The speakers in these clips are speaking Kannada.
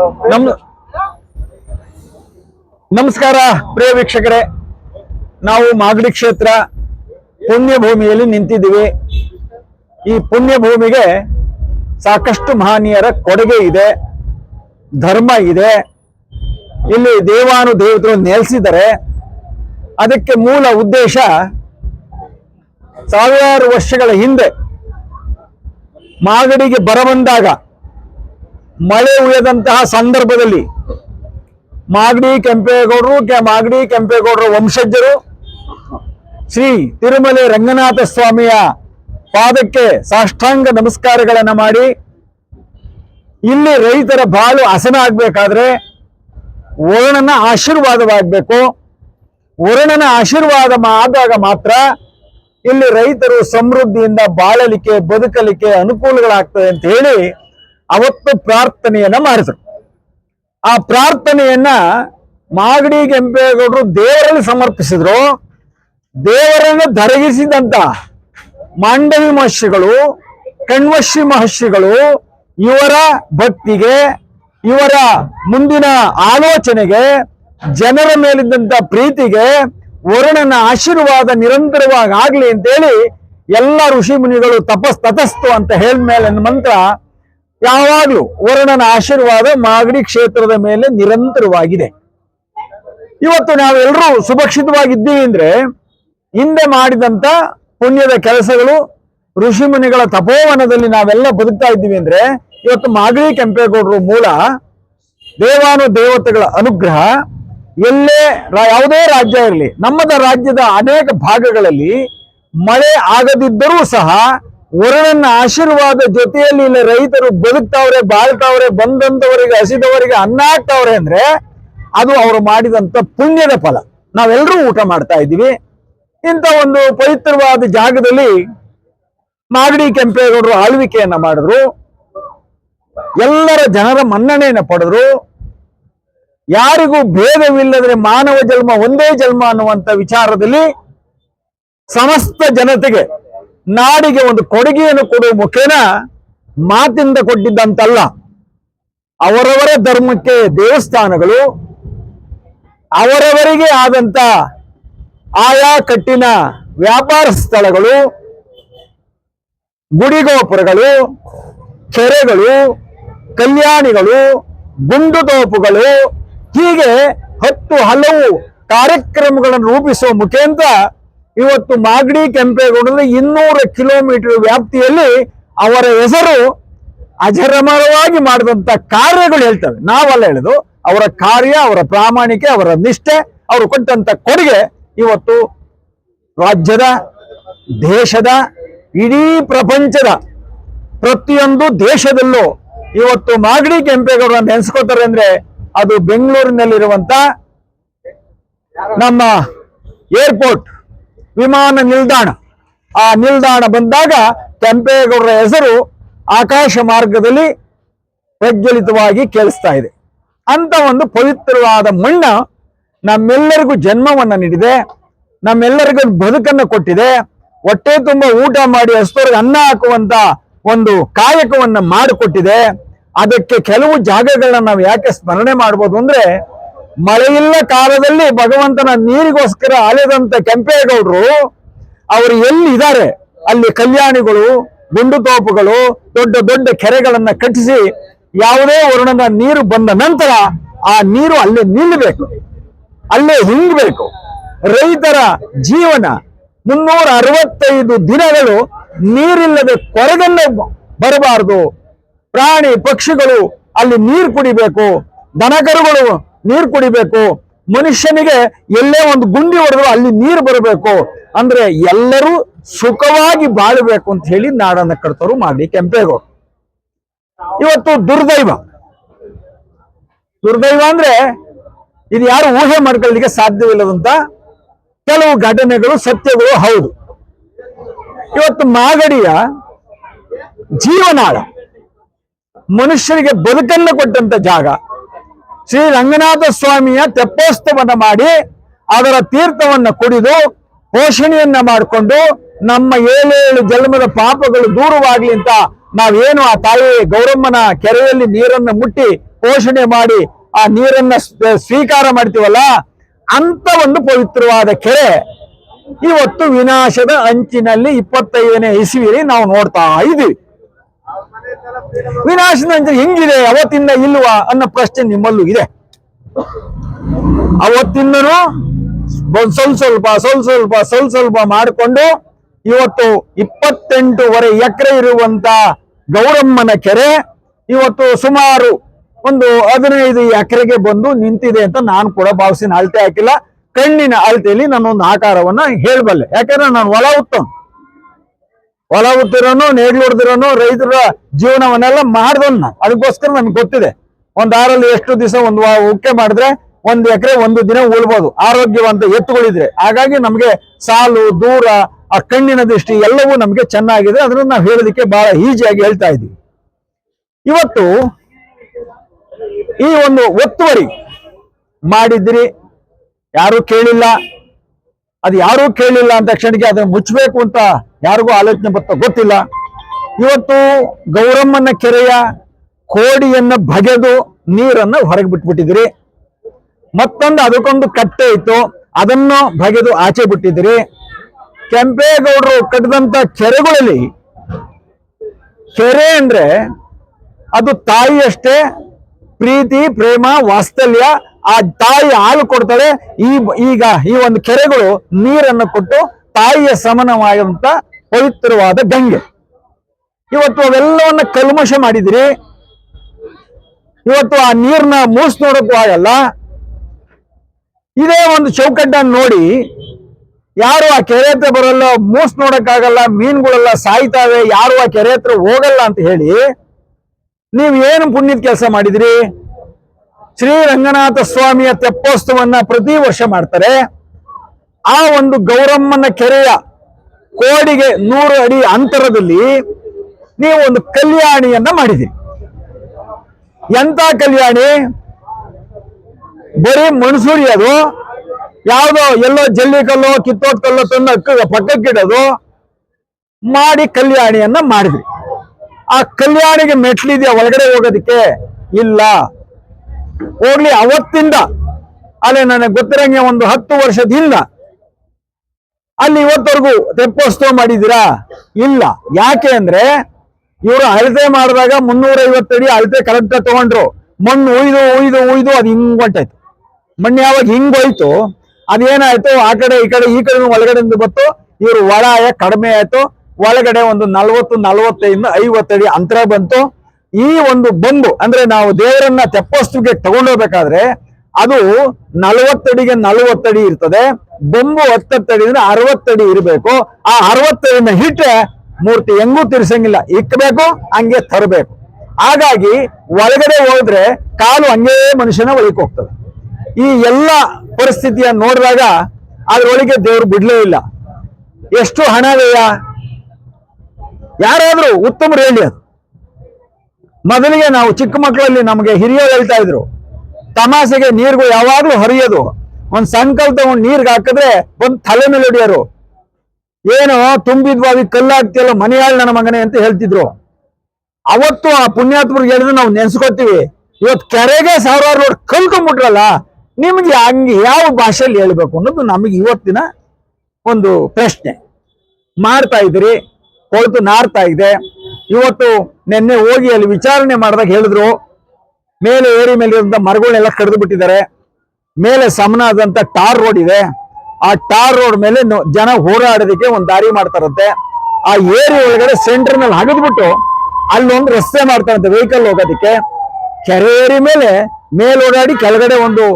ನಮ್ ನಮಸ್ಕಾರ, ಪ್ರಿಯ ವೀಕ್ಷಕರೇ. ನಾವು ಮಾಗಡಿ ಕ್ಷೇತ್ರ ಪುಣ್ಯ ಭೂಮಿಯಲ್ಲಿ ನಿಂತಿದ್ದೀವಿ. ಈ ಪುಣ್ಯ ಭೂಮಿಗೆ ಸಾಕಷ್ಟು ಮಹನೀಯರ ಕೊಡುಗೆ ಇದೆ, ಧರ್ಮ ಇದೆ. ಇಲ್ಲಿ ದೇವಾನು ದೇವತರು ನೆಲೆಸಿದ್ದಾರೆ. ಅದಕ್ಕೆ ಮೂಲ ಉದ್ದೇಶ ಸಾವಿರಾರು ವರ್ಷಗಳ ಹಿಂದೆ ಮಾಗಡಿಗೆ ಬರಬಂದಾಗ ಮಳೆ ಉಳಿದಂತಹ ಸಂದರ್ಭದಲ್ಲಿ ಮಾಗಡಿ ಕೆಂಪೇಗೌಡರು ಮಾಗಡಿ ಕೆಂಪೇಗೌಡರ ವಂಶಜರು ಶ್ರೀ ತಿರುಮಲೆ ರಂಗನಾಥ ಸ್ವಾಮಿಯ ಪಾದಕ್ಕೆ ಸಾಷ್ಟಾಂಗ ನಮಸ್ಕಾರಗಳನ್ನು ಮಾಡಿ ಇಲ್ಲಿ ರೈತರ ಬಾಳು ಹಸನ ಆಗ್ಬೇಕಾದ್ರೆ ವರುಣನ ಆಶೀರ್ವಾದವಾಗಬೇಕು. ವರುಣನ ಆಶೀರ್ವಾದ ಆದಾಗ ಮಾತ್ರ ಇಲ್ಲಿ ರೈತರು ಸಮೃದ್ಧಿಯಿಂದ ಬಾಳಲಿಕ್ಕೆ, ಬದುಕಲಿಕ್ಕೆ ಅನುಕೂಲಗಳಾಗ್ತದೆ ಅಂತ ಹೇಳಿ ಅವತ್ತು ಪ್ರಾರ್ಥನೆಯನ್ನ ಮಾಡಿದ್ರು. ಆ ಪ್ರಾರ್ಥನೆಯನ್ನ ಮಾಗಡಿ ಕೆಂಪೇಗೌಡರು ದೇವರಲ್ಲಿ ಸಮರ್ಪಿಸಿದ್ರು. ದೇವರನ್ನು ಧರಗಿಸಿದಂತ ಮಾಂಡವಿ ಮಹರ್ಷಿಗಳು, ಕಣ್ವಶಿ ಮಹರ್ಷಿಗಳು ಇವರ ಭಕ್ತಿಗೆ, ಇವರ ಮುಂದಿನ ಆಲೋಚನೆಗೆ, ಜನರ ಮೇಲಿದ್ದಂತ ಪ್ರೀತಿಗೆ ವರುಣನ ಆಶೀರ್ವಾದ ನಿರಂತರವಾಗಿ ಆಗ್ಲಿ ಅಂತೇಳಿ ಎಲ್ಲ ಋಷಿ ಮುನಿಗಳು ತಪಸ್ ತತಸ್ತು ಅಂತ ಹೇಳಿದ್ಮೇಲೆ ಮಂತ್ರ ಯಾವಾಗ್ಲೂ ವರುಣನ ಆಶೀರ್ವಾದ ಮಾಗಡಿ ಕ್ಷೇತ್ರದ ಮೇಲೆ ನಿರಂತರವಾಗಿದೆ. ಇವತ್ತು ನಾವೆಲ್ಲರೂ ಸುಭಕ್ಷಿತವಾಗಿದ್ದೀವಿ ಅಂದ್ರೆ ಹಿಂದೆ ಮಾಡಿದಂತ ಪುಣ್ಯದ ಕೆಲಸಗಳು, ಋಷಿ ಮುನಿಗಳ ತಪೋವನದಲ್ಲಿ ನಾವೆಲ್ಲ ಬದುಕ್ತಾ ಇದ್ದೀವಿ ಅಂದ್ರೆ ಇವತ್ತು ಮಾಗಡಿ ಕೆಂಪೇಗೌಡರು ಮೂಲ ದೇವಾನು ದೇವತೆಗಳ ಅನುಗ್ರಹ ಎಲ್ಲೇ ಯಾವುದೇ ರಾಜ್ಯ ಇರಲಿ, ನಮ್ಮದ ರಾಜ್ಯದ ಅನೇಕ ಭಾಗಗಳಲ್ಲಿ ಮಳೆ ಆಗದಿದ್ದರೂ ಸಹ ವರುಣನ ಆಶೀರ್ವಾದ ಜೊತೆಯಲ್ಲಿ ಇಲ್ಲಿ ರೈತರು ಬದುಕ್ತಾವ್ರೆ, ಬಾಳ್ತಾವ್ರೆ, ಬಂದಂತವರಿಗೆ, ಹಸಿದವರಿಗೆ ಅನ್ನ ಹಾಕ್ತಾವ್ರೆ ಅಂದ್ರೆ ಅದು ಅವರು ಮಾಡಿದಂತ ಪುಣ್ಯದ ಫಲ. ನಾವೆಲ್ಲರೂ ಊಟ ಮಾಡ್ತಾ ಇದ್ದೀವಿ. ಇಂಥ ಒಂದು ಪವಿತ್ರವಾದ ಜಾಗದಲ್ಲಿ ಮಾಗಡಿ ಕೆಂಪೇಗೌಡರು ಆಳ್ವಿಕೆಯನ್ನ ಮಾಡಿದ್ರು. ಎಲ್ಲರ ಜನರ ಮನ್ನಣೆಯನ್ನ ಪಡೆದ್ರು. ಯಾರಿಗೂ ಭೇದವಿಲ್ಲದ್ರೆ ಮಾನವ ಜನ್ಮ ಒಂದೇ ಜನ್ಮ ಅನ್ನುವಂತ ವಿಚಾರದಲ್ಲಿ ಸಮಸ್ತ ಜನತೆಗೆ ನಾಡಿಗೆ ಒಂದು ಕೊಡುಗೆಯನ್ನು ಕೊಡುವ ಮುಖೇನ ಮಾತಿಂದ ಕೊಟ್ಟಿದ್ದಂತಲ್ಲ. ಅವರವರ ಧರ್ಮಕ್ಕೆ ದೇವಸ್ಥಾನಗಳು, ಅವರವರಿಗೆ ಆದಂತ ಆಯಾ ಕಟ್ಟಿನ ವ್ಯಾಪಾರ ಸ್ಥಳಗಳು, ಗುಡಿಗೋಪುರಗಳು, ಕೆರೆಗಳು, ಕಲ್ಯಾಣಿಗಳು ಗುಂಡುತೋಪುಗಳು ಹೀಗೆ ಹತ್ತು ಹಲವು ಕಾರ್ಯಕ್ರಮಗಳನ್ನು ರೂಪಿಸುವ ಮುಖೇಂತರ ಇವತ್ತು ಮಾಗಡಿ ಕೆಂಪೇಗೌಡರಲ್ಲಿ ಇನ್ನೂರು ಕಿಲೋಮೀಟರ್ ವ್ಯಾಪ್ತಿಯಲ್ಲಿ ಅವರ ಹೆಸರು ಅಜರಮರವಾಗಿ ಮಾಡಿದಂತ ಕಾರ್ಯಗಳು ಹೇಳ್ತವೆ. ನಾವಲ್ಲ ಹೇಳುದು, ಅವರ ಕಾರ್ಯ, ಅವರ ಪ್ರಾಮಾಣಿಕೆ, ಅವರ ನಿಷ್ಠೆ, ಅವರು ಕೊಟ್ಟಂತ ಕೊಡುಗೆ ಇವತ್ತು ರಾಜ್ಯದ, ದೇಶದ, ಇಡೀ ಪ್ರಪಂಚದ ಪ್ರತಿಯೊಂದು ದೇಶದಲ್ಲೂ ಇವತ್ತು ಮಾಗಡಿ ಕೆಂಪೇಗೌಡರ ನೆನೆಸ್ಕೋತಾರೆ ಅಂದ್ರೆ ಅದು ಬೆಂಗಳೂರಿನಲ್ಲಿರುವಂತ ನಮ್ಮ ಏರ್ಪೋರ್ಟ್ ವಿಮಾನ ನಿಲ್ದಾಣ. ಆ ನಿಲ್ದಾಣ ಬಂದಾಗ ಕೆಂಪೇಗೌಡರ ಹೆಸರು ಆಕಾಶ ಮಾರ್ಗದಲ್ಲಿ ಪ್ರಜ್ವಲಿತವಾಗಿ ಕೇಳಿಸ್ತಾ ಇದೆ. ಅಂತ ಒಂದು ಪವಿತ್ರವಾದ ಮಣ್ಣ ನಮ್ಮೆಲ್ಲರಿಗೂ ಜನ್ಮವನ್ನು ನೀಡಿದೆ. ನಮ್ಮೆಲ್ಲರಿಗೂ ಬದುಕನ್ನು ಕೊಟ್ಟಿದೆ. ಹೊಟ್ಟೆ ತುಂಬ ಊಟ ಮಾಡಿ ಹಸ್ತೋರಿಗೆ ಅನ್ನ ಹಾಕುವಂತ ಒಂದು ಕಾಯಕವನ್ನು ಮಾಡಿಕೊಟ್ಟಿದೆ. ಅದಕ್ಕೆ ಕೆಲವು ಜಾಗಗಳನ್ನ ನಾವು ಯಾಕೆ ಸ್ಮರಣೆ ಮಾಡ್ಬೋದು ಅಂದ್ರೆ ಮಳೆಯಿಲ್ಲ ಕಾಲದಲ್ಲಿ ಭಗವಂತನ ನೀರಿಗೋಸ್ಕರ ಅಲೆದಂತ ಕೆಂಪೇಗೌಡರು, ಅವರು ಎಲ್ಲಿ ಇದ್ದಾರೆ ಅಲ್ಲಿ ಕಲ್ಯಾಣಿಗಳು ಗುಂಡುತೋಪುಗಳು ದೊಡ್ಡ ದೊಡ್ಡ ಕೆರೆಗಳನ್ನ ಕಟ್ಟಿಸಿ ಯಾವುದೇ ವರ್ಣದ ನೀರು ಬಂದ ನಂತರ ಆ ನೀರು ಅಲ್ಲೇ ನಿಲ್ಲಬೇಕು. ಅಲ್ಲೇ ಹಿಂಗಬೇಕು. ರೈತರ ಜೀವನ ಮುನ್ನೂರ ಅರವತ್ತೈದು ದಿನಗಳು ನೀರಿಲ್ಲದೆ ಕೊರಗಲ್ಲೇ ಬರಬಾರದು. ಪ್ರಾಣಿ ಪಕ್ಷಿಗಳು ಅಲ್ಲಿ ನೀರು ಕುಡಿಬೇಕು. ದನಕರುಗಳು ನೀರು ಕುಡಿಬೇಕು. ಮನುಷ್ಯನಿಗೆ ಎಲ್ಲೇ ಒಂದು ಗುಂಡಿ ಹೊಡೆದ್ರು ಅಲ್ಲಿ ನೀರು ಬರಬೇಕು. ಅಂದ್ರೆ ಎಲ್ಲರೂ ಸುಖವಾಗಿ ಬಾಳಬೇಕು ಅಂತ ಹೇಳಿ ನಾಡನ್ನ ಕರ್ತರು ಮಾಡಿ ಕೆಂಪೇಗೌಡ. ಇವತ್ತು ದುರ್ದೈವ. ದುರ್ದೈವ ಅಂದ್ರೆ ಇದು ಯಾರು ಊಹೆ ಮಾಡ್ಕೊಳ್ಳಿಕ್ಕೆ ಸಾಧ್ಯವಿಲ್ಲದಂತ ಕೆಲವು ಘಟನೆಗಳು, ಸತ್ಯಗಳು ಹೌದು. ಇವತ್ತು ಮಾಗಡಿಯ ಜೀವನಾಳ ಮನುಷ್ಯರಿಗೆ ಬದುಕನ್ನು ಕೊಟ್ಟಂತ ಜಾಗ. ಶ್ರೀ ರಂಗನಾಥ ಸ್ವಾಮಿಯ ತೆಪ್ಪೋತ್ಸವನ್ನ ಮಾಡಿ ಅದರ ತೀರ್ಥವನ್ನು ಕುಡಿದು ಪೋಷಣೆಯನ್ನ ಮಾಡಿಕೊಂಡು ನಮ್ಮ ಏಳೇಳು ಜನ್ಮದ ಪಾಪಗಳು ದೂರವಾಗ್ಲಿ ಅಂತ ನಾವೇನು ಆ ತಾಯಿ ಗೌರಮ್ಮನ ಕೆರೆಯಲ್ಲಿ ನೀರನ್ನು ಮುಟ್ಟಿ ಪೋಷಣೆ ಮಾಡಿ ಆ ನೀರನ್ನ ಸ್ವೀಕಾರ ಮಾಡ್ತೀವಲ್ಲ, ಅಂತ ಒಂದು ಪವಿತ್ರವಾದ ಕೆರೆ. ಇವತ್ತು ವಿನಾಶದ ಅಂಚಿನಲ್ಲಿ ಇಪ್ಪತ್ತೈದನೇ ಇಸುವಿರಿ ನಾವು ನೋಡ್ತಾ ಇದ್ದೀವಿ ವಿನಾಶದ ಅಂಚಿನ ಹೆಂಗಿದೆ? ಅವತ್ತಿಂದ ಇಲ್ವಾ ಅನ್ನೋ ಪ್ರಶ್ನೆ ನಿಮ್ಮಲ್ಲೂ ಇದೆ. ಅವತ್ತಿಂದನೂ ಸ್ವಲ್ಪ ಸ್ವಲ್ಪ ಸ್ವಲ್ಪ ಸ್ವಲ್ಪ ಸ್ವಲ್ಪ ಸ್ವಲ್ಪ ಮಾಡಿಕೊಂಡು ಇವತ್ತು ಇಪ್ಪತ್ತೆಂಟೂವರೆ ಎಕರೆ ಇರುವಂತ ಗೌರಮ್ಮನ ಕೆರೆ ಇವತ್ತು ಸುಮಾರು ಒಂದು ಹದಿನೈದು ಎಕರೆಗೆ ಬಂದು ನಿಂತಿದೆ ಅಂತ ನಾನು ಕೂಡ ಭಾವಿಸಿನ ಅಳತೆ ಹಾಕಿಲ್ಲ. ಕಣ್ಣಿನ ಅಳತೆಯಲ್ಲಿ ಒಂದು ಆಕಾರವನ್ನ ಹೇಳಬಲ್ಲೆ. ಯಾಕಂದ್ರೆ ನಾನು ಒಳ ಉತ್ತಮ. ಹೊಲ ಉತ್ತಿರೋನು ನೇಗ್ಲು ಹೊಡೆದಿರೋನು, ರೈತರ ಜೀವನವನ್ನೆಲ್ಲ ಮಾಡ್ದನ್ನ ಅದಕ್ಕೋಸ್ಕರ ನಮ್ಗೆ ಗೊತ್ತಿದೆ. ಒಂದ್ ಆರಲ್ಲಿ ಎಷ್ಟು ದಿವಸ ಒಂದು ಉಕ್ಕೆ ಮಾಡಿದ್ರೆ ಒಂದ್ ಎಕರೆ ಒಂದು ದಿನ ಉಳ್ಬೋದು. ಆರೋಗ್ಯವಂತ ಎತ್ತುಗಳಿದ್ರೆ. ಹಾಗಾಗಿ ನಮ್ಗೆ ಸಾಲು, ದೂರ, ಆ ಕಣ್ಣಿನ ದೃಷ್ಟಿ ಎಲ್ಲವೂ ನಮ್ಗೆ ಚೆನ್ನಾಗಿದೆ. ಅದನ್ನ ನಾವು ಹೇಳೋದಕ್ಕೆ ಬಹಳ ಈಜಿಯಾಗಿ ಹೇಳ್ತಾ ಇದ್ದೀವಿ ಇವತ್ತು ಈ ಒಂದು ಒತ್ತುವರಿ ಮಾಡಿದ್ರಿ ಯಾರು ಕೇಳಿಲ್ಲ. ಅದು ಯಾರೂ ಕೇಳಿಲ್ಲ ಅಂತ ಕ್ಷಣಕ್ಕೆ ಅದನ್ನ ಮುಚ್ಚಬೇಕು ಅಂತ ಯಾರಿಗೂ ಆಲೋಚನೆ ಬರ್ತಾ ಗೊತ್ತಿಲ್ಲ. ಇವತ್ತು ಗೌರಮ್ಮನ ಕೆರೆಯ ಕೋಡಿಯನ್ನ ಬಗೆದು ನೀರನ್ನ ಹೊರಗೆ ಬಿಟ್ಬಿಟ್ಟಿದ್ರಿ ಮತ್ತೊಂದು ಅದಕ್ಕೊಂದು ಕಟ್ಟೆ ಇತ್ತು, ಅದನ್ನು ಬಗೆದು ಆಚೆ ಬಿಟ್ಟಿದ್ರಿ ಕೆಂಪೇಗೌಡರು ಕಟ್ಟಿದಂತ ಕೆರೆಗಳಲ್ಲಿ ಕೆರೆ ಅಂದ್ರೆ ಅದು ತಾಯಿಯಷ್ಟೇ, ಪ್ರೀತಿ, ಪ್ರೇಮ ವಾಸ್ತಲ್ಯ ಆ ತಾಯಿ ಹಾಲು ಕೊಡ್ತಾಳೆ. ಈ ಈಗ ಈ ಒಂದು ಕೆರೆಗಳು ನೀರನ್ನು ಕೊಟ್ಟು ತಾಯಿಯ ಸಮಾನವಾದಂತ ಪವಿತ್ರವಾದ ಗಂಗೆ. ಇವತ್ತು ಅವೆಲ್ಲವನ್ನ ಕಲ್ಮಶ ಮಾಡಿದಿರಿ. ಇವತ್ತು ಆ ನೀರ್ನ ಮೂಸ್ ನೋಡಕ್ಕೂ ಆಗಲ್ಲ. ಇದೇ ಒಂದು ಚೌಕಟ್ಟನ್ನು ನೋಡಿ, ಯಾರು ಆ ಕೆರೆ ಹತ್ರ ಬರಲ್ಲ ಮೂಸ್ ನೋಡಕ್ಕಾಗಲ್ಲ ಮೀನುಗಳೆಲ್ಲ ಸಾಯ್ತಾವೆ, ಯಾರು ಆ ಕೆರೆ ಹತ್ರ ಹೋಗಲ್ಲ ಅಂತ ಹೇಳಿ, ನೀವು ಏನು ಪುಣ್ಯದ ಕೆಲಸ ಮಾಡಿದಿರಿ? ಶ್ರೀ ರಂಗನಾಥ ಸ್ವಾಮಿಯ ತೆಪ್ಪೋತ್ಸವನ್ನ ಪ್ರತಿ ವರ್ಷ ಮಾಡ್ತಾರೆ. ಆ ಒಂದು ಗೌರಮ್ಮನ ಕೆರೆಯ ಕೋಡಿಗೆ ನೂರು ಅಡಿ ಅಂತರದಲ್ಲಿ ನೀವು ಒಂದು ಕಲ್ಯಾಣಿಯನ್ನ ಮಾಡಿದಿರಿ ಎಂತ ಕಲ್ಯಾಣಿ? ಬರೀ ಮಣಸೂರಿ ಅದು. ಯಾವುದೋ ಎಲ್ಲೋ ಜಲ್ಲಿ ಕಲ್ಲೋ ಕಿತ್ತೋಟ್ ಕಲ್ಲೋ ತಂದು ಪಕ್ಕಕ್ಕಿಡೋದು. ಮಾಡಿ ಕಲ್ಯಾಣಿಯನ್ನ ಮಾಡಿದ್ರಿ. ಆ ಕಲ್ಯಾಣಿಗೆ ಮೆಟ್ಲಿದೆಯಾ ಒಳಗಡೆ ಹೋಗೋದಕ್ಕೆ? ಇಲ್ಲ. ಹೋಗ್ಲಿ ಅವತ್ತಿಂದ. ಅಲ್ಲೇ ನನಗೆ ಗೊತ್ತಿರಂಗೆ ಒಂದು ಹತ್ತು ವರ್ಷದಿಂದ ಅಲ್ಲಿ ಇವತ್ತವರೆಗೂ ತೆಪ್ಪೋತ್ಸವ ಮಾಡಿದ್ದೀರಾ? ಇಲ್ಲ. ಯಾಕೆ ಅಂದ್ರೆ ಇವರು ಅಳತೆ ಮಾಡಿದಾಗ ಮುನ್ನೂರ ಐವತ್ತಡಿ ಅಳತೆ ಕರೆಕ್ಟ್ ತಗೊಂಡ್ರು. ಮಣ್ಣು ಉಯ್ದು ಉಯ್ದು ಉಯ್ದು ಅದು ಹಿಂಗ್ ಹೊಂಟಾಯ್ತು. ಮಣ್ಣು ಯಾವಾಗ ಹಿಂಗ್ ಹೋಯ್ತು, ಅದೇನಾಯ್ತು? ಆ ಕಡೆ, ಈ ಕಡೆ ಈ ಕಡೆ ಒಳಗಡೆಯಿಂದ ಬತ್ತು ಇವರು ಒಳಾಯ ಕಡಿಮೆ ಆಯ್ತು. ಒಳಗಡೆ ಒಂದು ನಲವತ್ತು ನಲವತ್ತೈದಿಂದ ಐವತ್ತಡಿ ಅಂತರ ಬಂತು. ಈ ಒಂದು ಬಂಬು ಅಂದ್ರೆ ನಾವು ದೇವರನ್ನ ತೆಪ್ಪೋತ್ಸವಕ್ಕೆ ತಗೊಂಡೋಗ್ಬೇಕಾದ್ರೆ ಅದು ನಲವತ್ತಡಿಗೆ ನಲವತ್ತಡಿ ಇರ್ತದೆ, ಬೊಂಬು ಹತ್ತತ್ತಡಿ ಅಂದ್ರೆ ಅರವತ್ತಡಿ ಇರಬೇಕು. ಆ ಅರವತ್ತಡಿನ ಹಿಟ್ರೆ ಮೂರ್ತಿ ಹೆಂಗೂ ತಿರ್ಸಂಗಿಲ್ಲ ಇಕ್ಕಬೇಕು ಹಂಗೆ ತರಬೇಕು. ಹಾಗಾಗಿ ಒಳಗಡೆ ಹೋದ್ರೆ ಕಾಲು ಹಂಗೇ ಮನುಷ್ಯನ ಒಳಗೆ ಹೋಗ್ತದೆ. ಈ ಎಲ್ಲ ಪರಿಸ್ಥಿತಿಯನ್ನು ನೋಡಿದಾಗ ಅದ್ರೊಳಗೆ ದೇವ್ರು ಬಿಡ್ಲೇ ಇಲ್ಲ. ಎಷ್ಟು ಹಣ ವ್ಯಯ? ಯಾರಾದ್ರೂ ಉತ್ತಮರು ಹೇಳಿ ಅದು. ಮೊದಲಿಗೆ ನಾವು ಚಿಕ್ಕ ಮಕ್ಕಳಲ್ಲಿ ನಮಗೆ ಹಿರಿಯರು ಹೇಳ್ತಾ ಇದ್ರು ತಮಾಸೆಗೆ ನೀರ್ಗೂ ಯಾವಾಗ್ಲೂ ಹರಿಯೋದು. ಒಂದ್ ಸಂಕಲ್ಪ ತಗೊಂಡ್ ನೀರ್ಗೆ ಹಾಕಿದ್ರೆ ಒಂದ್ ತಲೆ ಮೇಲೆ ಹೊಡಿಯೋರು. ಏನು ತುಂಬಿದ್ವಾಗಿ ಕಲ್ಲಾಗ್ತಿಯಲ್ಲ ಮನೆಯಾಳ್ ನನ್ನ ಮಗನೇ ಅಂತ ಹೇಳ್ತಿದ್ರು. ಅವತ್ತು ಆ ಪುಣ್ಯಾತ್ಮರಿಗೆ ಹೇಳಿದ್ರೆ, ನಾವು ನೆನ್ಸ್ಕೊತೀವಿ. ಇವತ್ತು ಕೆರೆಗೆ ಸಾವಿರಾರು ಲೋಡ್ ಕಲ್ಕೊಂಡ್ಬಿಟ್ರಲ್ಲ ನಿಮ್ಗೆ ಹಂಗೆ ಯಾವ ಭಾಷೆಯಲ್ಲಿ ಹೇಳ್ಬೇಕು ಅನ್ನೋದು ನಮಗೆ ಇವತ್ತಿನ ಒಂದು ಪ್ರಶ್ನೆ. ಮಾಡ್ತಾ ಇದ್ರಿ ಕೊಳ್ತು ನಾರ್ತಾ ಇದೆ. ಇವತ್ತು ನಿನ್ನೆ ಹೋಗಿ ಅಲ್ಲಿ ವಿಚಾರಣೆ ಮಾಡಿದಾಗ ಹೇಳಿದ್ರು ಮೇಲೆ ಏರಿ ಮೇಲೆ ಇರುವಂತ ಮರಗಳನ್ನೆಲ್ಲ ಕಡಿದು ಬಿಟ್ಟಿದ್ದಾರೆ ಮೇಲೆ ಸಮನಾದಂತ ಟಾರ್ ರೋಡ್ ಇದೆ. ಆ ಟಾರ್ ರೋಡ್ ಮೇಲೆ ಜನ ಹೋರಾಡೋದಕ್ಕೆ ಒಂದು ದಾರಿ ಮಾಡ್ತಾರಂತೆ. ಆ ಏರಿ ಒಳಗಡೆ ಸೆಂಟರ್ನಲ್ಲಿ ಹಗದ್ಬಿಟ್ಟು ಅಲ್ಲೊಂದು ರಸ್ತೆ ಮಾಡ್ತಾರಂತೆ ವೆಹಿಕಲ್ ಹೋಗೋದಕ್ಕೆ. ಕೆರೆ ಏರಿ ಮೇಲೆ ಮೇಲ್ ಓಡಾಡಿ ಕೆಳಗಡೆ ಒಂದು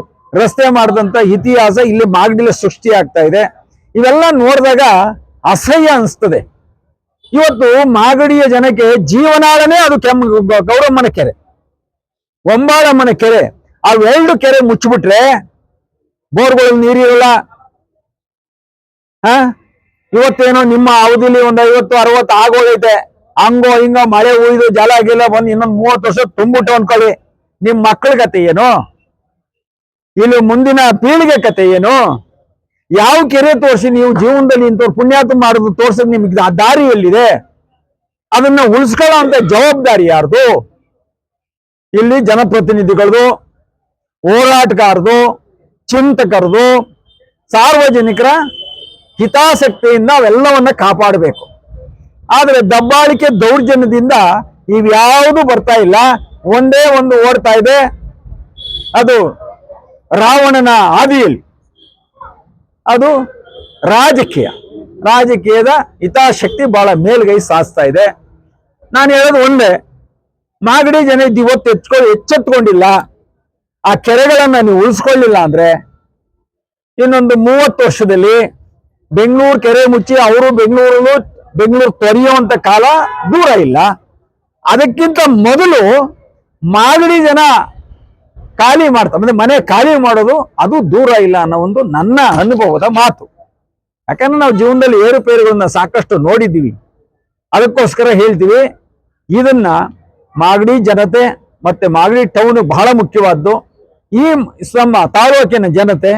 ರಸ್ತೆ ಮಾಡಿದಂತ ಇತಿಹಾಸ ಇಲ್ಲಿ ಮಾಗಡಿಲಿ ಸೃಷ್ಟಿ ಆಗ್ತಾ ಇದೆ. ಇವೆಲ್ಲ ನೋಡಿದಾಗ ಅಸಹ್ಯ ಅನಿಸ್ತದೆ. ಇವತ್ತು ಮಾಗಡಿಯ ಜನಕ್ಕೆ ಜೀವನಾಳನೇ ಅದು ಕೆಮ್ಮ ಗೌರಮ್ಮನ ಕೆರೆ. ಒಂಬಾಳಮ್ಮನ ಕೆರೆ, ಆ ಎರಡು ಕೆರೆ ಮುಚ್ಚಿಬಿಟ್ರೆ ಬೋರ್ಗಳಲ್ಲಿ ನೀರಿರಲ್ಲ ಹ? ಇವತ್ತೇನೋ ನಿಮ್ಮ ಅವಧಿಲಿ ಒಂದ್ ಐವತ್ತು, ಅರವತ್ತು ಆಗೋಗೈತೆ. ಹಂಗೋ ಹಿಂಗೋ ಮಳೆ ಉಯ್ದು ಜಲ ಗಿಲ ಬಂದು ಇನ್ನೊಂದ್ ಮೂವತ್ತು ವರ್ಷ ತುಂಬಿಟ್ಟು ಅನ್ಕೊಳ್ಳಿ. ನಿಮ್ ಮಕ್ಕಳ ಕತೆ ಏನು? ಇಲ್ಲಿ ಮುಂದಿನ ಪೀಳಿಗೆ ಕತೆ ಏನು? ಯಾವ ಕೆರೆ ತೋರಿಸಿ ನೀವು ಜೀವನದಲ್ಲಿ ಇಂಥವ್ರು ಪುಣ್ಯಾತ್ಮ ಮಾಡೋದು ತೋರ್ಸೋದು ನಿಮ್ಗೆ ಆ ದಾರಿ ಎಲ್ಲಿದೆ ಅದನ್ನ ಉಳಿಸ್ಕೊಳ್ಳೋ ಅಂತ ಜವಾಬ್ದಾರಿ ಯಾರ್ದು? ಇಲ್ಲಿ ಜನಪ್ರತಿನಿಧಿಗಳದು, ಹೋರಾಟಗಾರದು, ಚಿಂತಕರದು, ಸಾರ್ವಜನಿಕರ ಹಿತಾಸಕ್ತಿಯಿಂದ ಅವೆಲ್ಲವನ್ನ ಕಾಪಾಡಬೇಕು. ಆದರೆ ದಬ್ಬಾಳಿಕೆ ದೌರ್ಜನ್ಯದಿಂದ ಇವ್ಯಾವುದು ಬರ್ತಾ ಇಲ್ಲ. ಒಂದೇ ಒಂದು ಓಡ್ತಾ ಇದೆ. ಅದು ರಾವಣನ ಆದಿಯಲ್ಲಿ ಅದು ರಾಜಕೀಯ. ರಾಜಕೀಯದ ಹಿತಾಸಕ್ತಿ ಬಹಳ ಮೇಲ್ಗೈ ಸಾಸ್ತಾ ಇದೆ. ನಾನು ಹೇಳೋದು ಒಂದೇ. ಮಾಗಡಿ ಜನ ಇದ್ದು ಇವತ್ತು ಎಚ್ಕೊ ಎಚ್ಚೆತ್ಕೊಂಡಿಲ್ಲ. ಆ ಕೆರೆಗಳನ್ನ ನೀವು ಉಳಿಸ್ಕೊಳ್ಳಿಲ್ಲ ಅಂದ್ರೆ ಇನ್ನೊಂದು ಮೂವತ್ತು ವರ್ಷದಲ್ಲಿ ಬೆಂಗಳೂರು ಕೆರೆ ಮುಚ್ಚಿ ಅವರು ಬೆಂಗಳೂರು ಬೆಂಗಳೂರು ತೊರೆಯುವಂತ ಕಾಲ ದೂರ ಇಲ್ಲ. ಅದಕ್ಕಿಂತ ಮೊದಲು ಮಾಗಡಿ ಜನ ಖಾಲಿ ಮಾಡ್ತಾರೆ ಅಂದ್ರೆ ಮನೆ ಖಾಲಿ ಮಾಡೋದು ಅದು ದೂರ ಇಲ್ಲ ಅನ್ನೋ ಒಂದು ನನ್ನ ಅನುಭವದ ಮಾತು. ಯಾಕಂದ್ರೆ ನಾವು ಜೀವನದಲ್ಲಿ ಏರುಪೇರುಗಳನ್ನ ಸಾಕಷ್ಟು ನೋಡಿದ್ದೀವಿ. ಅದಕ್ಕೋಸ್ಕರ ಹೇಳ್ತೀವಿ, ಇದನ್ನ ಮಾಗಡಿ ಜನತೆ ಮತ್ತೆ ಮಾಗಡಿ ಟೌನ್ ಬಹಳ ಮುಖ್ಯವಾದ್ದು. ಈ ನಮ್ಮ ತಾಲೂಕಿನ ಜನತೆ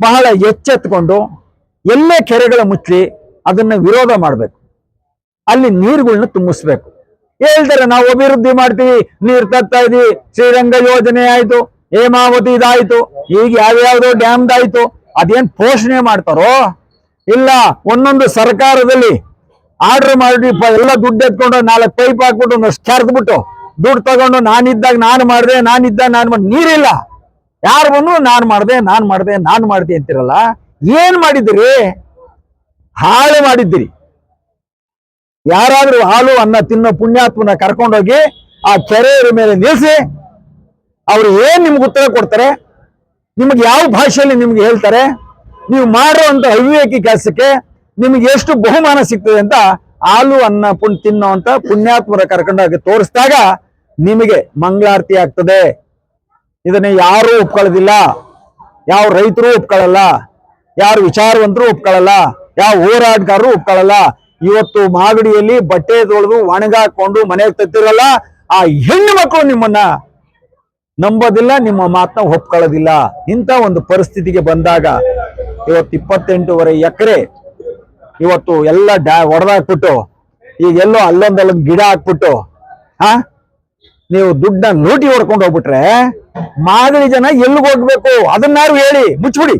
ಬಹಳ ಎಚ್ಚೆತ್ಕೊಂಡು ಎಲ್ಲೇ ಕೆರೆಗಳ ಮುಚ್ಚಿ ಅದನ್ನ ವಿರೋಧ ಮಾಡಬೇಕು. ಅಲ್ಲಿ ನೀರುಗಳನ್ನ ತುಂಬಿಸ್ಬೇಕು. ಹೇಳ್ತಾರೆ ನಾವು ಅಭಿವೃದ್ಧಿ ಮಾಡ್ತೀವಿ, ನೀರು ತರ್ತಾ ಇದೀವಿ, ಶ್ರೀರಂಗ ಯೋಜನೆ ಆಯ್ತು, ಹೇಮಾವತಿ ಇದಾಯ್ತು ಈಗ ಯಾವ್ಯಾವ್ದೋ ಡ್ಯಾಮ್ದಾಯ್ತು, ಅದೇನ್ ಪೋಷಣೆ ಮಾಡ್ತಾರೋ? ಇಲ್ಲ, ಒಂದೊಂದು ಸರ್ಕಾರದಲ್ಲಿ ಆರ್ಡರ್ ಮಾಡಿ ಎಲ್ಲ ದುಡ್ಡು ಎತ್ಕೊಂಡು ನಾಲ್ಕು ಪೈಪ್ ಹಾಕ್ಬಿಟ್ಟು ಒಂದಷ್ಟು ಕೆರೆದ್ಬಿಟ್ಟು ದುಡ್ಡು ತಗೊಂಡು ನಾನಿದ್ದಾಗ ನಾನು ಮಾಡಿದೆ, ನಾನಿದ್ದಾಗ ನಾನು ಮಾಡಿ, ನೀರಿಲ್ಲ. ಯಾರು ಬಂದ್ರು ನಾನು ಮಾಡಿದೆ ನಾನು ಮಾಡಿದೆ ನಾನು ಮಾಡಿದೆ ಅಂತಿರಲ್ಲ. ಏನ್ ಮಾಡಿದ್ರಿ? ಹಾಳು ಮಾಡಿದ್ದೀರಿ ಯಾರಾದ್ರೂ ಹಾಲು, ಅನ್ನ ತಿನ್ನೋ ಪುಣ್ಯಾತ್ಮನ ಕರ್ಕೊಂಡೋಗಿ ಆ ಕೆರೆಯ ಮೇಲೆ ನಿಲ್ಲಿಸಿ ಅವ್ರು ಏನ್ ನಿಮ್ಗೆ ಉತ್ತರ ಕೊಡ್ತಾರೆ? ನಿಮ್ಗೆ ಯಾವ ಭಾಷೆಯಲ್ಲಿ ನಿಮ್ಗೆ ಹೇಳ್ತಾರೆ? ನೀವು ಮಾಡುವಂತ ಅವಿವೇಕಿ ಕೆಲಸಕ್ಕೆ ನಿಮ್ಗೆ ಎಷ್ಟು ಬಹುಮಾನ ಸಿಗ್ತದೆ ಅಂತ ಹಾಲು, ಅನ್ನ, ಪುಣ್ ತಿನ್ನೋಂತ ಪುಣ್ಯಾತ್ಮರ ಹಾಗೆ ತೋರಿಸಿದಾಗ ನಿಮಗೆ ಮಂಗಳಾರತಿ ಆಗ್ತದೆ. ಇದನ್ನ ಯಾರು ಒಪ್ಕೊಳ್ಳೋದಿಲ್ಲ. ಯಾವ ರೈತರು ಒಪ್ಕೊಳ್ಳಲ್ಲ. ಯಾರು ವಿಚಾರವಂತರು ಒಪ್ಕೊಳ್ಳಲ್ಲ. ಯಾವ ಹೋರಾಟಗಾರರು ಒಪ್ಕೊಳ್ಳಲ್ಲ. ಇವತ್ತು ಮಾಗಡಿಯಲ್ಲಿ ಬಟ್ಟೆ ತೊಳೆದು ಒಣಗಾಕೊಂಡು ಮನೆಗೆ ತತ್ತಿರಲ್ಲ. ಆ ಹೆಣ್ಣು ಮಕ್ಕಳು ನಿಮ್ಮನ್ನ ನಂಬೋದಿಲ್ಲ, ನಿಮ್ಮ ಮಾತನ್ನ ಒಪ್ಕೊಳ್ಳೋದಿಲ್ಲ. ಇಂಥ ಒಂದು ಪರಿಸ್ಥಿತಿಗೆ ಬಂದಾಗ ಇವತ್ತು ಇಪ್ಪತ್ತೆಂಟೂವರೆ ಎಕರೆ ಇವತ್ತು ಎಲ್ಲ ಡ್ಯಾ ಹೊಡೆದಾಕ್ಬಿಟ್ಟು ಈಗ ಎಲ್ಲೋ ಅಲ್ಲೊಂದಲ್ಲೊಂದು ಗಿಡ ಹಾಕ್ಬಿಟ್ಟು, ಹಾ? ನೀವು ದುಡ್ಡನ್ನ ಲೂಟಿ ಹೊಡ್ಕೊಂಡು ಹೋಗ್ಬಿಟ್ರೆ ಮಾದರಿ ಜನ ಎಲ್ಲಿಗೆ ಹೋಗ್ಬೇಕು? ಅದನ್ನಾರು ಹೇಳಿ? ಮುಚ್ಚಿಬಿಡಿ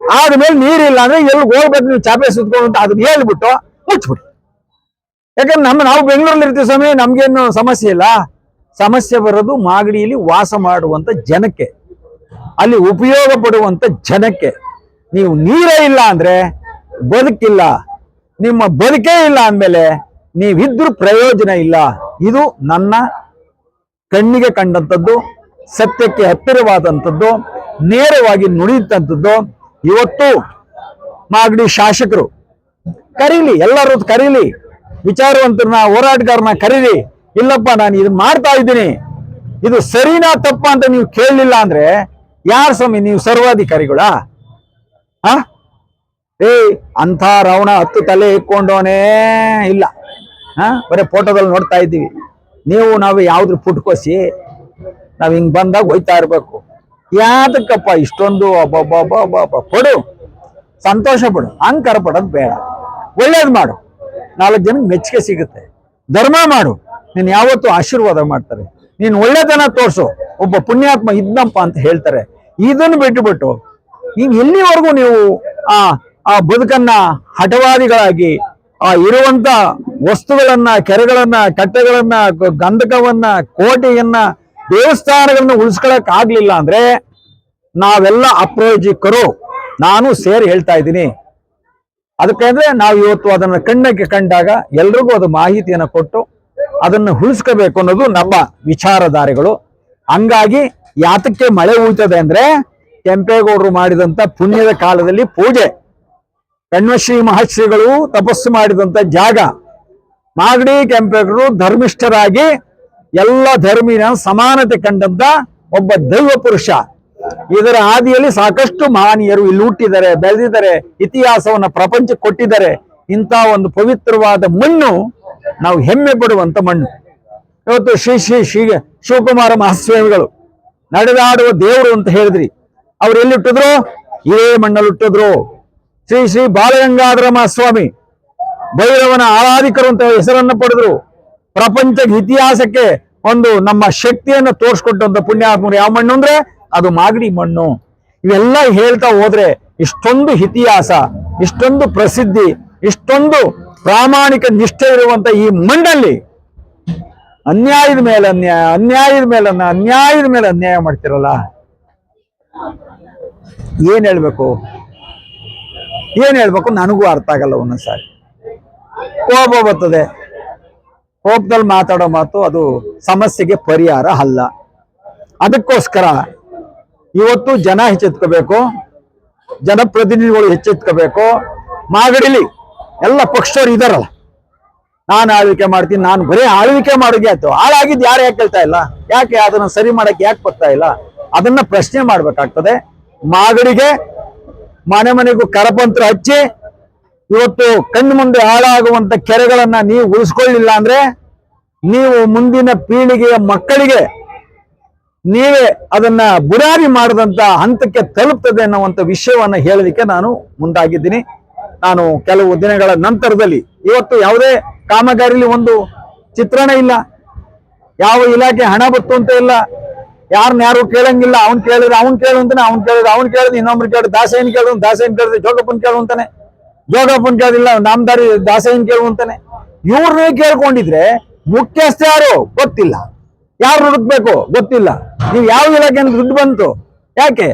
ಆದ್ಮೇಲೆ ನೀರಿಲ್ಲ ಅಂದ್ರೆ ಎಲ್ಲಿಗೆ ಹೋಗ್ಬೇಕು ನೀವು ಚಾಪೆ ಸುತ್ಕೊಂಡು ಅಂತ ಅದನ್ನ ಹೇಳ್ಬಿಟ್ಟು ಮುಚ್ಬಿಡಿ. ಯಾಕಂದ್ರೆ ನಮ್ಮ ನಾವು ಬೆಂಗಳೂರಲ್ಲಿ ಇರ್ತೀವಿ ಸ್ವಾಮಿ, ನಮ್ಗೇನು ಸಮಸ್ಯೆ ಇಲ್ಲ. ಸಮಸ್ಯೆ ಬರೋದು ಮಾಗಡಿಯಲ್ಲಿ ವಾಸ ಮಾಡುವಂತ ಜನಕ್ಕೆ. ಅಲ್ಲಿ ಉಪಯೋಗ ಪಡುವಂತ ಜನಕ್ಕೆ. ನೀವು ನೀರೇ ಇಲ್ಲ ಅಂದ್ರೆ ಬದುಕಿಲ್ಲ. ನಿಮ್ಮ ಬದುಕೇ ಇಲ್ಲ ಅಂದಮೇಲೆ ನೀವಿದ್ರೂ ಪ್ರಯೋಜನ ಇಲ್ಲ. ಇದು ನನ್ನ ಕಣ್ಣಿಗೆ ಕಂಡಂಥದ್ದು, ಸತ್ಯಕ್ಕೆ ಹತ್ತಿರವಾದಂಥದ್ದು, ನೇರವಾಗಿ ನುಡಿಯುತ್ತಂಥದ್ದು ಇವತ್ತು ಮಾಗಡಿ ಶಾಸಕರು, ಕರೀಲಿ ಎಲ್ಲರೂ ಕರೀಲಿ. ವಿಚಾರವಂತರನ್ನ ಹೋರಾಟಗಾರನ ಕರೀಲಿ. ಇಲ್ಲಪ್ಪ, ನಾನು ಇದು ಮಾಡ್ತಾ ಇದ್ದೀನಿ. ಇದು ಸರಿನಾ ತಪ್ಪ ಅಂತ ನೀವು ಕೇಳಲಿಲ್ಲ ಅಂದ್ರೆ ಯಾರ ಸ್ವಾಮಿ, ನೀವು ಸರ್ವಾಧಿಕಾರಿಗಳಾ? ಏ ಅಂಥ ರಾವಣ ಹತ್ತು ತಲೆ ಇಟ್ಕೊಂಡೋನೇ ಇಲ್ಲ. ಹಾ? ಬರೀ ಫೋಟೋದಲ್ಲಿ ನೋಡ್ತಾ ಇದ್ದೀವಿ. ನೀವು ನಾವು ಯಾವ್ದ್ರ ಪುಟ್ಕೋಸಿ, ನಾವ್ ಹಿಂಗ್ ಬಂದಾಗ ಹೋಯ್ತಾ ಇರ್ಬೇಕು. ಯಾತಕ್ಕಪ್ಪ ಇಷ್ಟೊಂದು ಅಬ್ಬಬ್ಬಬ್ಬಬ್ಬ. ಕೊಡು. ಸಂತೋಷ ಪಡು. ಅಹಂಕಾರ ಪಡೋದು ಬೇಡ. ಒಳ್ಳೇದು ಮಾಡು. ನಾಲ್ಕು ಜನಕ್ಕೆ ಮೆಚ್ಚುಗೆ ಸಿಗುತ್ತೆ. ಧರ್ಮ ಮಾಡು. ನೀನ್ ಯಾವತ್ತೂ ಆಶೀರ್ವಾದ ಮಾಡ್ತಾರೆ. ನೀನ್ ಒಳ್ಳೆತನ ತೋರ್ಸು. ಒಬ್ಬ ಪುಣ್ಯಾತ್ಮ ಇದ್ನಪ್ಪ ಅಂತ ಹೇಳ್ತಾರೆ. ಇದನ್ನು ಬಿಟ್ಟುಬಿಟ್ಟು ಈಗ ಎಲ್ಲಿವರೆಗೂ ನೀವು ಆ ಆ ಬದುಕನ್ನ ಹಠವಾದಿಗಳಾಗಿ, ಆ ಇರುವಂತ ವಸ್ತುಗಳನ್ನ, ಕೆರೆಗಳನ್ನ, ಕಟ್ಟೆಗಳನ್ನ, ಗಂಧಕವನ್ನ, ಕೋಟೆಯನ್ನ, ದೇವಸ್ಥಾನಗಳನ್ನ ಉಳಿಸ್ಕೊಳಕ್ ಆಗ್ಲಿಲ್ಲ ಅಂದ್ರೆ ನಾವೆಲ್ಲ ಅಪ್ರಯೋಜಕರು. ನಾನು ಸೇರಿ ಹೇಳ್ತಾ ಇದ್ದೀನಿ. ಅದಕ್ಕಂದ್ರೆ ನಾವು ಇವತ್ತು ಅದನ್ನ ಕಣ್ಣಕ್ಕೆ ಕಂಡಾಗ ಎಲ್ರಿಗೂ ಅದು ಮಾಹಿತಿಯನ್ನು ಕೊಟ್ಟು ಅದನ್ನು ಉಳಿಸ್ಕೋಬೇಕು ಅನ್ನೋದು ನಮ್ಮ ವಿಚಾರಧಾರೆಗಳು. ಹಂಗಾಗಿ ಯಾತಕ್ಕೆ ಮಳೆ ಉಳಿತದೆ ಅಂದ್ರೆ ಕೆಂಪೇಗೌಡರು ಮಾಡಿದಂತ ಪುಣ್ಯದ ಕಾಲದಲ್ಲಿ ಪೂಜೆ. ಕಣ್ವಶ್ರೀ ಮಹರ್ಷಿಗಳು ತಪಸ್ಸು ಮಾಡಿದಂತ ಜಾಗ. ಮಾಗಡಿ ಕೆಂಪೇಗೌಡರು ಧರ್ಮಿಷ್ಠರಾಗಿ ಎಲ್ಲ ಧರ್ಮಿನ ಸಮಾನತೆ ಕಂಡಂತ ಒಬ್ಬ ದೈವ ಪುರುಷ. ಇದರ ಹಾದಿಯಲ್ಲಿ ಸಾಕಷ್ಟು ಮಹನೀಯರು ಇಲ್ಲಿ ಹುಟ್ಟಿದ್ದಾರೆ, ಬೆಳೆದಿದ್ದಾರೆ, ಇತಿಹಾಸವನ್ನ ಪ್ರಪಂಚಕ್ಕೆ ಕೊಟ್ಟಿದ್ದಾರೆ. ಇಂಥ ಒಂದು ಪವಿತ್ರವಾದ ಮಣ್ಣು ನಾವು ಹೆಮ್ಮೆ ಪಡುವಂತ ಮಣ್ಣು. ಇವತ್ತು ಶ್ರೀ ಶ್ರೀ ಶ್ರೀ ಶಿವಕುಮಾರ ಮಹಾಸ್ವಾಮಿಗಳು ನಡೆದಾಡುವ ದೇವರು ಅಂತ ಹೇಳಿದ್ರಿ. ಅವ್ರು ಎಲ್ಲಿ ಹುಟ್ಟಿದ್ರು? ಇದೇ ಮಣ್ಣಲ್ಲಿ ಹುಟ್ಟಿದ್ರು. ಶ್ರೀ ಶ್ರೀ ಬಾಲಗಂಗಾಧರ ಸ್ವಾಮಿ ಭೈರವನ ಆರಾಧಿಕರು ಅಂತ ಹೆಸರನ್ನು ಪಡೆದ್ರು. ಪ್ರಪಂಚದ ಇತಿಹಾಸಕ್ಕೆ ಒಂದು ನಮ್ಮ ಶಕ್ತಿಯನ್ನು ತೋರಿಸ್ಕೊಟ್ಟಂತ ಪುಣ್ಯಾತ್ಮರು ಯಾವ ಮಣ್ಣು ಅಂದ್ರೆ? ಅದು ಮಾಗಡಿ ಮಣ್ಣು. ಇವೆಲ್ಲ ಹೇಳ್ತಾ ಹೋದ್ರೆ ಇಷ್ಟೊಂದು ಇತಿಹಾಸ, ಇಷ್ಟೊಂದು ಪ್ರಸಿದ್ಧಿ, ಇಷ್ಟೊಂದು ಪ್ರಾಮಾಣಿಕ ನಿಷ್ಠೆ ಇರುವಂತ ಈ ಮಣ್ಣಲ್ಲಿ ಅನ್ಯಾಯದ ಮೇಲೆ ಅನ್ಯಾಯ, ಅನ್ಯಾಯದ ಮೇಲೆ ಅನ್ಯಾಯದ ಮೇಲೆ ಅನ್ಯಾಯ ಮಾಡ್ತಿರಲ್ಲ? ಏನ್ ಹೇಳ್ಬೇಕು? ಏನ್ ಹೇಳ್ಬೇಕು? ನನಗೂ ಅರ್ಥ ಆಗಲ್ಲ ಒಂದೊಂದ್ಸಾರಿ. ಕೋಪ ಬರ್ತದೆ. ಕೋಪದಲ್ಲಿ ಮಾತಾಡೋ ಮಾತು ಅದು ಸಮಸ್ಯೆಗೆ ಪರಿಹಾರ ಅಲ್ಲ. ಅದಕ್ಕೋಸ್ಕರ ಇವತ್ತು ಜನ ಹೆಚ್ಚೆತ್ಕೋಬೇಕು ಜನಪ್ರತಿನಿಧಿಗಳು ಹೆಚ್ಚೆತ್ಕೋಬೇಕು ಮಾಗಡಿಲಿ ಎಲ್ಲ ಪಕ್ಷದವ್ರು ಇದಾರಲ್ಲ. ನಾನು ಆಳ್ವಿಕೆ ಮಾಡ್ತೀನಿ, ನಾನು ಬರೀ ಆಳ್ವಿಕೆ ಮಾಡೋಕೆ ಆಯ್ತು. ಹಾಳಾಗಿದ್ದು ಯಾರು ಯಾಕೆ ಹೇಳ್ತಾ ಇಲ್ಲ? ಯಾಕೆ ಅದನ್ನ ಸರಿ ಮಾಡಕ್ಕೆ ಯಾಕೆ ಬರ್ತಾ ಇಲ್ಲ? ಅದನ್ನ ಪ್ರಶ್ನೆ ಮಾಡ್ಬೇಕಾಗ್ತದೆ. ಮಾಗಡಿಗೆ ಮನೆ ಮನೆಗೂ ಕರಪಂತ್ರ ಹಚ್ಚಿ ಇವತ್ತು ಕಣ್ಣು ಮುಂದೆ ಹಾಳಾಗುವಂತ ಕೆರೆಗಳನ್ನ ನೀವು ಉಳಿಸ್ಕೊಳ್ಳಿಲ್ಲ ಅಂದ್ರೆ ನೀವು ಮುಂದಿನ ಪೀಳಿಗೆಯ ಮಕ್ಕಳಿಗೆ ನೀವೇ ಅದನ್ನ ಬುರಾರಿ ಮಾಡದಂತ ಹಂತಕ್ಕೆ ತಲುಪ್ತದೆ ಅನ್ನುವಂತ ವಿಷಯವನ್ನ ಹೇಳಲಿಕ್ಕೆ ನಾನು ಮುಂದಾಗಿದ್ದೀನಿ. ನಾನು ಕೆಲವು ದಿನಗಳ ನಂತರದಲ್ಲಿ ಇವತ್ತು ಯಾವುದೇ ಕಾಮಗಾರಿಲಿ ಒಂದು ಚಿತ್ರಣ ಇಲ್ಲ. ಯಾವ ಇಲಾಖೆ ಹಣ ಬತ್ತು ಅಂತ ಇಲ್ಲ. ಯಾರನ್ನ ಯಾರು ಕೇಳಂಗಿಲ್ಲ, ಅವ್ನ್ ಕೇಳಿದ್ರೆ ಅವ್ನ್ ಕೇಳು ಅಂತಾನೆ, ಅವ್ನ್ ಕೇಳಿದ್ರೆ ಅವ್ನ್ ಕೇಳಿದ್ರೆ ಇನ್ನೊಬ್ರು ಕೇಳಿದ್ರೆ ದಾಸೇನ್ ಕೇಳು, ದಾಸೇನ್ ಕೇಳಿದ್ರೆ ಜೋಗಪ್ಪನ್ ಕೇಳು ಅಂತಾನೆ. ಜೋಗಪ್ಪನ್ ಕೇಳಿಲ್ಲ, ನಾಮದಾರಿ ದಾಸೇನ್ ಕೇಳು ಅಂತಾನೆ. ಇವ್ರನ್ನೇ ಕೇಳ್ಕೊಂಡಿದ್ರೆ ಮುಖ್ಯಸ್ಥ ಯಾರು? ಗೊತ್ತಿಲ್ಲ. ಯಾರು ಹುಡುಕ್ಬೇಕು? ಗೊತ್ತಿಲ್ಲ. ನೀವು ಯಾವ ಇಲಾಖೆ ದುಡ್ಡು ಬಂತು? ಯಾಕೆ?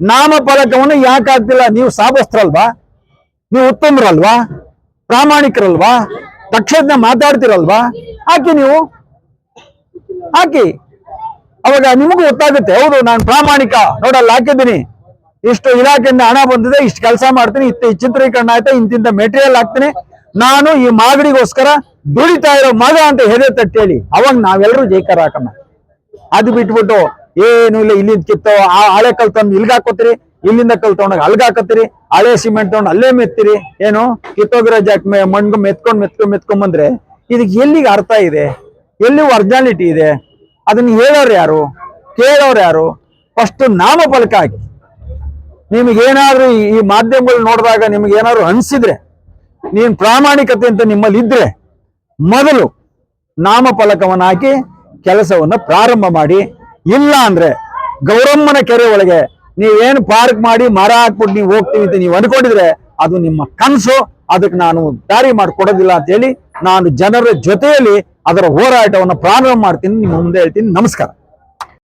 ನಾಮಫಲಕವನ್ನು ಯಾಕೆ ಆಗ್ತಿಲ್ಲ ನೀವು ಸಾಬಸ್ತ್ರಲ್ವಾ? ನೀವು ಉತ್ತಮರಲ್ವಾ? ಪ್ರಾಮಾಣಿಕರಲ್ವಾ? ತಕ್ಷಣ ಮಾತಾಡ್ತಿರಲ್ವಾ? ಹಾಕಿ ನೀವು. ಹಾಕಿ. ಅವಾಗ ನಿಮಗೂ ಗೊತ್ತಾಗುತ್ತೆ, ಹೌದು, ನಾನು ಪ್ರಾಮಾಣಿಕ, ನೋಡಲ್ಲ, ಹಾಕಿದ್ದೀನಿ. ಇಷ್ಟು ಇಲಾಖೆಯಿಂದ ಹಣ ಬಂದಿದೆ, ಇಷ್ಟು ಕೆಲಸ ಮಾಡ್ತೀನಿ, ಇತ್ತ ಚಿತ್ರೀಕರಣ ಆಯ್ತಾ, ಇಂತಿಂತ ಮೆಟೀರಿಯಲ್ ಹಾಕ್ತೀನಿ. ನಾನು ಈ ಮಾಗಡಿಗೋಸ್ಕರ ದುಡಿತಾ ಇರೋ ಮಗ ಅಂತ ಹೆದೆ ತಟ್ಟೇಳಿ ಅವಾಗ ನಾವೆಲ್ಲರೂ ಜೈಕಾರ ಹಾಕಮ್ಮ. ಅದು ಬಿಟ್ಬಿಟ್ಟು, ಏನು ಇಲ್ಲ, ಇಲ್ಲಿಂದ ಕಿತ್ತೋ, ಆ ಹಳೆ ಕಲ್ ತಂದು ಇಲ್ಗಾಕೋತೀರಿ ಇಲ್ಲಿಂದ ಕಲ್ ತಗೊಂಡಾಗ ಅಲ್ಗ ಹಾಕತ್ತೀರಿ ಹಳೆ ಸಿಮೆಂಟ್ ತಗೊಂಡು ಅಲ್ಲೇ ಮೆತ್ತೀರಿ, ಏನು? ಕಿತ್ತೋಗಿರೋ ಜಾಕ್ ಮಣ್ಗು ಮೆತ್ಕೊಂಡ್ ಮೆತ್ಕೊಂಡ್ ಮೆತ್ಕೊಂಡ್ ಬಂದ್ರೆ, ಇದಕ್ಕೆ ಎಲ್ಲಿಗೆ ಅರ್ಥ ಇದೆ? ಎಲ್ಲಿ ಒರ್ಜಿನಾಲಿಟಿ ಇದೆ? ಅದನ್ನ ಹೇಳೋರು ಯಾರು? ಕೇಳೋರು ಯಾರು? ಫಸ್ಟ್ ನಾಮಫಲಕ ಹಾಕಿ. ನಿಮಗೇನಾದ್ರೂ ಈ- ಮಾಧ್ಯಮಗಳು ನೋಡಿದಾಗ ನಿಮ್ಗೆ ಏನಾದ್ರು ಅನ್ಸಿದ್ರೆ, ನೀನ್ ಪ್ರಾಮಾಣಿಕತೆ ಅಂತ ನಿಮ್ಮಲ್ಲಿ ಇದ್ರೆ ಮೊದಲು ನಾಮಫಲಕವನ್ನು ಹಾಕಿ ಕೆಲಸವನ್ನು ಪ್ರಾರಂಭ ಮಾಡಿ. ಇಲ್ಲ ಅಂದ್ರೆ ಗೌರಮ್ಮನ ಕೆರೆ ಒಳಗೆ ನೀವೇನು ಪಾರ್ಕ್ ಮಾಡಿ ಮರ ಹಾಕ್ಬಿಟ್ಟು ನೀವು ಹೋಗ್ತೀವಿ ಅಂತ ನೀವು ಅನ್ಕೊಂಡಿದ್ರೆ ಅದು ನಿಮ್ಮ ಕನಸು. ಅದಕ್ಕೆ ನಾನು ದಾರಿ ಮಾಡಿಕೊಡೋದಿಲ್ಲ ಅಂತ ಹೇಳಿ ನಾನು ಜನರ ಜೊತೆಯಲ್ಲಿ ಅದರ ಹೋರಾಟವನ್ನು ಪ್ರಾರಂಭ ಮಾಡ್ತೀನಿ ನಿಮ್ಮ ಮುಂದೆ ಹೇಳ್ತೀನಿ. ನಮಸ್ಕಾರ.